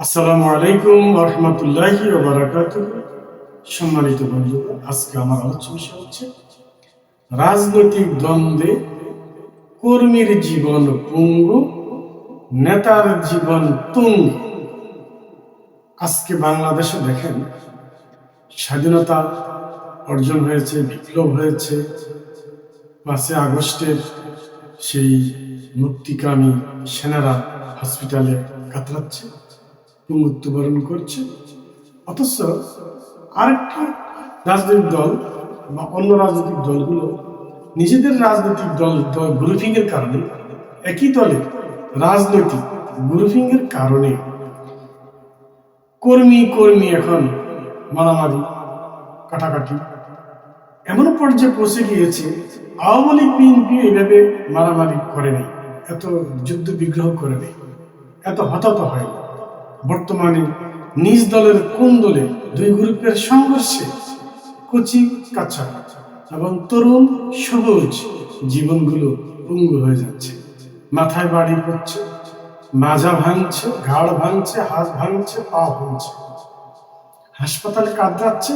আসসালামু আলাইকুম রহমতুল্লাহি সম্মানিত বন্ধু আজকে আমার বিষয় হচ্ছে রাজনৈতিক দ্বন্দ্বে কর্মীর জীবন পঙ্গু, নেতার জীবন তুঙ্গ। আজকে বাংলাদেশে দেখেন, স্বাধীনতা অর্জন হয়েছে, বিপ্লব হয়েছে। পাঁচে আগস্টের সেই মুক্তিকামী সেনারা হসপিটালে কাতরাচ্ছে। মৃত্যুবরণ করছে? অথচ আরেকটি রাজনৈতিক দল বা অন্য রাজনৈতিক দলগুলো নিজেদের রাজনৈতিক দল গ্রুপিং এর কারণে একই দলে রাজনৈতিক গ্রুপিং এর কারণে কর্মী কর্মী এখন মারামারি, কাটাকাটি। এমন পর্যায়ে পৌঁছে গিয়েছে, আওয়ামী লীগ, বিএনপি এইভাবে মারামারি করে নেই এত যুদ্ধ বিগ্রহ করে নেই এত হতাহত হয়নি। বর্তমানে নিজ দলের কোন দলে দুই গ্রুপের সংঘর্ষে কচি কাঁচা এবং তরুণ সবুজ জীবনগুলো পঙ্গু হয়ে যাচ্ছে। মাথায় বাড়ি পড়ছে, মাজা ভাঙছে, ঘাড় ভাঙছে, হাত ভাঙছে, পা ভাঙছে। হাসপাতালে কাঁদাচ্ছে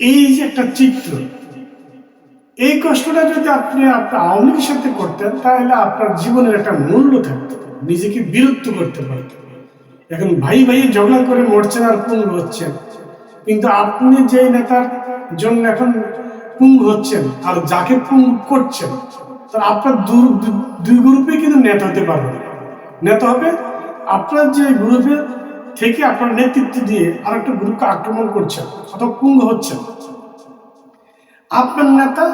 এই যে একটা চিত্র, এই কষ্টটা যদি আপনি আপনার আওয়ামী সাথে করতেন, তাহলে আপনার জীবনের একটা মূল্য থাকতো, নিজেকে বিরক্ত করতে পারতেন। এখন ভাই ভাই ঝগড়া করে মরছেন আর পুঙ্গ হচ্ছেন কিন্তু আপনি যে নেতার জন্য এখন পুঙ্গ হচ্ছেন আর যাকে পুঙ্গ করছেন, তার আপনার দু- দু- দুই গ্রুপে কিন্তু নেতা হতে পারবে। নেতা হবে আপনার যে গ্রুপে থেকে আপনার নেতৃত্ব দিয়ে আর একটা গ্রুপকে আক্রমণ করছেন অথবা পুঙ্গ হচ্ছেন আপনার নেতা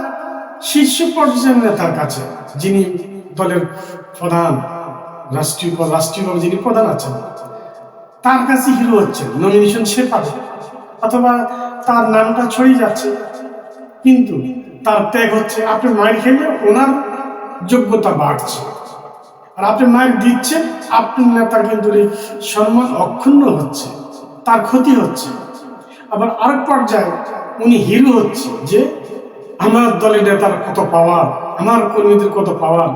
শীর্ষ পর্যায়ের নেতার কাছে, যিনি দলের প্রধান, রাষ্ট্রীয় রাষ্ট্রীয়ভাবে যিনি প্রধান আছেন তার কাছে হিরো হচ্ছে নমিনেশন সে পাবে। অথবা তার নামটা ছড়িয়ে যাচ্ছে। কিন্তু তার ত্যাগ হচ্ছে, আপনি মায়ের খেলে ওনার যোগ্যতা বাড়ছে। আর আপনি মায়ের দিচ্ছেন আপনার নেতার কিন্তু সম্মান অক্ষুণ্ণ হচ্ছে, তার ক্ষতি হচ্ছে। আবার আরেক পর্যায়ে উনি হিরো হচ্ছে যে, আমার দলের নেতার কত পাওয়ার, আমার কর্মীদের কত পাওয়ার,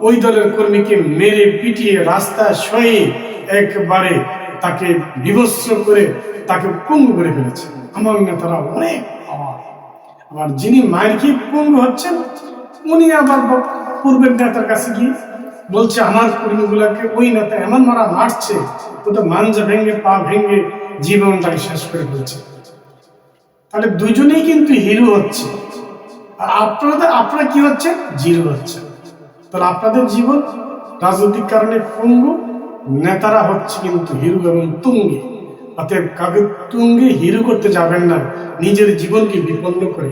ওই দলের কর্মীকে মেরে পিটিয়ে রাস্তায় শয়ে একবারে তাকে বিভৎস করে, তাকে পঙ্গু করে ফেলেছে। আমার নেতারা অনেক পাওয়ার। আবার যিনি মায়ের কি পঙ্গু হচ্ছেন, উনি আবার পূর্বের নেতার কাছে গিয়ে বলছে, আমার কর্মীগুলাকে ওই নেতা এমন মারা মারছে, ওটা মাঞ্জা ভেঙে, পা ভেঙে জীবনটাকে শেষ করে ফেলছে। তাহলে দুজনেই কিন্তু হিরো হচ্ছে। আর আপনাদের, আপনারা কি হচ্ছে জিরো হচ্ছে তাহলে আপনাদের জীবন রাজনৈতিক কারণে পঙ্গু নেতারা হচ্ছে কিন্তু হিরু এবং তুঙ্গে। অতএব কাকে তুঙ্গে হিরো করতে যাবেন না, নিজের জীবনকে বিপন্ন করে।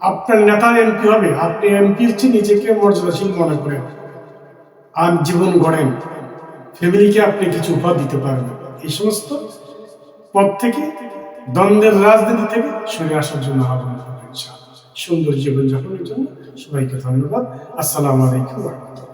আপনার নেতা এমপি হবে, আপনি এমপির চেয়ে নিজেকে মর্যাদাশীল মনে করেন। আর জীবন গড়েন। ফ্যামিলিকে আপনি কিছু উপহার দিতে পারবেন। এই সমস্ত পথ থেকে, দ্বন্দ্বের রাজনীতি থেকে সরে আসার জন্য আহ্বান। সুন্দর জীবনযাপনের জন্য সবাইকে ধন্যবাদ। আসসালামু আলাইকুম